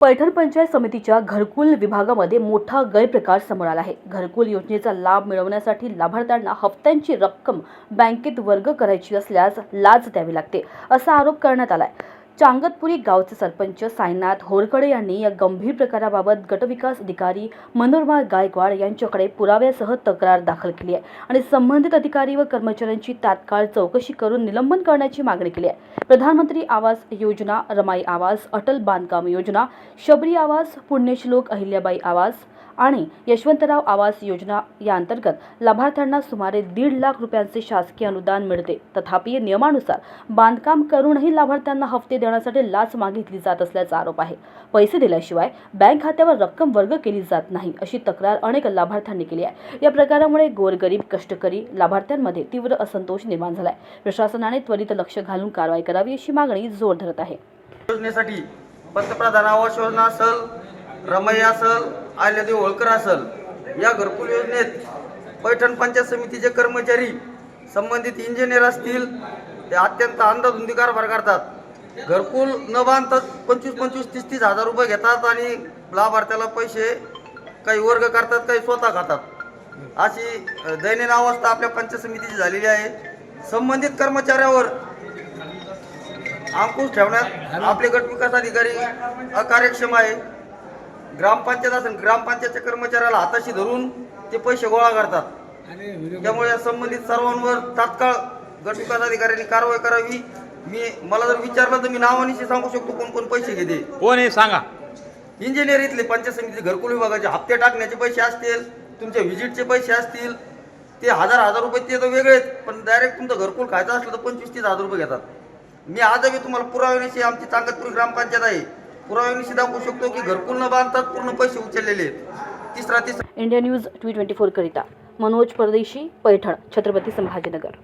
पैठण पंचायत समितीच्या घरकुल विभागामध्ये मोठा गैरप्रकार समोर आला आहे. घरकुल योजनेचा लाभ मिळवण्यासाठी लाभार्थ्यांना हप्त्यांची रक्कम बँकेत वर्ग करायची असल्यास लाच द्यावी लागते असा आरोप करण्यात आलाय. चांगतपुरी गावचे सरपंच साईनाथ होरकडे यांनी या गंभीर प्रकाराबाबत गटविकास अधिकारी मनोरमा गायकवाड यांच्याकडे पुराव्यासह तक्रार दाखल केली आहे आणि संबंधित अधिकारी व कर्मचाऱ्यांची तात्काळ चौकशी करून निलंबन करण्याची मागणी केली आहे. प्रधानमंत्री आवास योजना रमाई आवास अटल बांधकाम योजना शबरी आवास पुण्यश्लोक अहिल्याबाई आवास आणि यशवंतराव आवास योजना या अंतर्गत लाभार्थ्यांना सुमारे दीड लाख रुपयांचे शासकीय अनुदान मिळते. तथापि नियमानुसार बांधकाम करूनही लाभार्थ्यांना हप्ते देण्यासाठी लाच मागितली जात असल्याचा आरोप आहे. पैसे दिल्याशिवाय बँक खात्यावर रक्कम वर्ग केली जात नाही अशी तक्रार अनेक लाभार्थ्यांनी केली आहे. या प्रकारामुळे गोरगरीब कष्टकरी लाभार्थ्यांमध्ये तीव्र असंतोष निर्माण झालाय. प्रशासनाने त्वरित लक्ष घालून कारवाई करावी अशी मागणी जोर धरत आहे. योजनेसाठी पंतप्रधान आवास योजना असल रमई असल आल्यादेव होळकर असल. या घरकुल योजनेत पैठण पंचायत समितीचे कर्मचारी संबंधित इंजिनियर असतील ते अत्यंत अंदाधुंदी कारभार करतात. घरकुल न बांधताच पंचवीस पंचवीस तीस तीस हजार रुपये घेतात आणि लाभार्थ्याला पैसे काही वर्ग करतात काही स्वतः खातात. अशी दैनंदिन अवस्था आपल्या पंचायत समितीची झालेली आहे. संबंधित कर्मचाऱ्यावर अंकुश ठेवण्यात आपले गट विकास अधिकारी अकार्यक्षम आहे. ग्रामपंचायत असेल ग्रामपंचायतच्या कर्मचाऱ्याला हाताशी धरून ते पैसे गोळा करतात. त्यामुळे या संबंधित सर्वांवर तात्काळ गट विकास अधिकाऱ्यांनी कारवाई करावी. मी मला जर विचारलं तर मी नावानिशी सांगू शकतो कोण कोण पैसे घेते. कोण आहे सांगा. इंजिनियर इथले पंचायत समिती घरकुल विभागाचे हप्ते टाकण्याचे पैसे असतील तुमच्या व्हिजिटचे पैसे असतील ते हजार हजार रुपये ते तर वेगळेच पण डायरेक्ट तुमचं घरकुल खायचं असलं तर पंचवीस तीस हजार रुपये घेतात. मी आजही तुम्हाला पुराव्यानिशी आमची चांगतपूर ग्रामपंचायत आहे. पुराव्यानिशी दाखवू शकतो की घरकुल न बांधतात पूर्ण पैसे उचललेले आहेत. तिसरा तिसरा India news T twenty four करिता मनोज परदेशी पैठण छत्रपती संभाजीनगर.